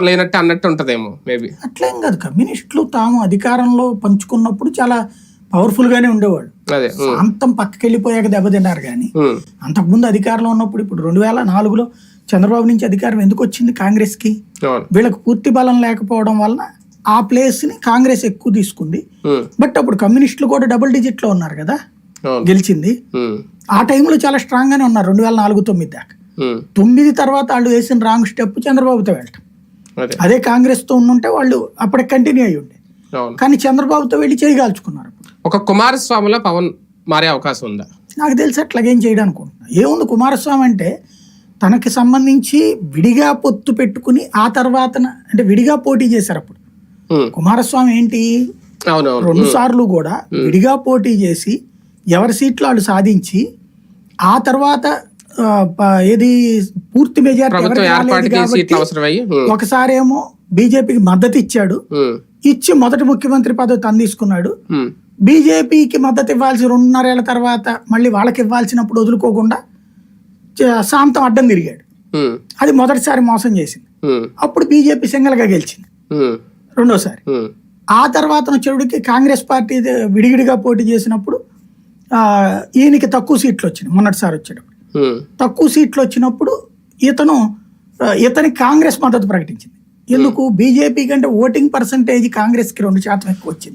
లేనట్టు అన్నట్టు ఉంటదేమో మేబీ. అట్లేం కాదు కమ్యూనిస్టులు తాము అధికారంలో పంచుకున్నప్పుడు చాలా పవర్ఫుల్ గానే ఉండేవాళ్ళు. ఉమ్, అంతం పక్కకి వెళ్ళిపోయాక దెబ్బతిన్నారు కానీ అంతకుముందు అధికారంలో ఉన్నప్పుడు ఇప్పుడు రెండు వేల నాలుగులో చంద్రబాబు నుంచి అధికారం ఎందుకు వచ్చింది కాంగ్రెస్కి వీళ్ళకి పూర్తి బలం లేకపోవడం వలన ఆ ప్లేస్ని కాంగ్రెస్ ఎక్కువ తీసుకుంది. బట్ అప్పుడు కమ్యూనిస్టులు కూడా డబుల్ డిజిట్లో ఉన్నారు కదా గెలిచింది. ఆ టైంలో చాలా స్ట్రాంగ్ గానే ఉన్నారు రెండు వేల నాలుగు తొమ్మిది దాకా. తొమ్మిది తర్వాత వాళ్ళు వేసిన రాంగ్ స్టెప్ చంద్రబాబుతో వెళ్ళటం అదే. కాంగ్రెస్తో ఉండుంటే వాళ్ళు అప్పటికి కంటిన్యూ అయ్యి ఉండే. కానీ చంద్రబాబుతో వెళ్ళి చేయగాల్చుకున్నారు. ఒక కుమారస్వామిలో పవన్ మారే అవకాశం ఉందా? నాకు తెలిసి అట్లాగేం చేయడం అనుకుంటున్నా ఏముంది కుమారస్వామి అంటే తనకి సంబంధించి విడిగా పొత్తు పెట్టుకుని ఆ తర్వాత అంటే విడిగా పోటీ చేశారు అప్పుడు. కుమారస్వామి ఏంటి? రెండు సార్లు కూడా విడిగా పోటీ చేసి ఎవరి సీట్లు వాళ్ళు సాధించి ఆ తర్వాత ఏది పూర్తి మెజారిటీ ఒకసారి ఏమో బీజేపీకి మద్దతు ఇచ్చాడు ఇచ్చి మొదటి ముఖ్యమంత్రి పదవి తను తీసుకున్నాడు. బీజేపీకి మద్దతు ఇవ్వాల్సి రెండున్నరేళ్ళ తర్వాత మళ్ళీ వాళ్ళకి ఇవ్వాల్సినప్పుడు వదులుకోకుండా శాంతం అడ్డం తిరిగాడు. అది మొదటిసారి మోసం చేసింది. అప్పుడు బీజేపీ సింగల్గా గెలిచింది. ఉమ్, రెండోసారి. ఆ తర్వాత వచ్చేటికి కాంగ్రెస్ పార్టీ విడిగిడిగా పోటీ చేసినప్పుడు ఈయనకి తక్కువ సీట్లు వచ్చినాయి మొన్నటిసారి వచ్చేటప్పుడు. తక్కువ సీట్లు వచ్చినప్పుడు ఇతను ఆ, ఇతనికి కాంగ్రెస్ మద్దతు ప్రకటించింది. ఎందుకు? బీజేపీ కంటే ఓటింగ్ పర్సంటేజ్ కాంగ్రెస్కి రెండు శాతం ఎక్కువ వచ్చింది.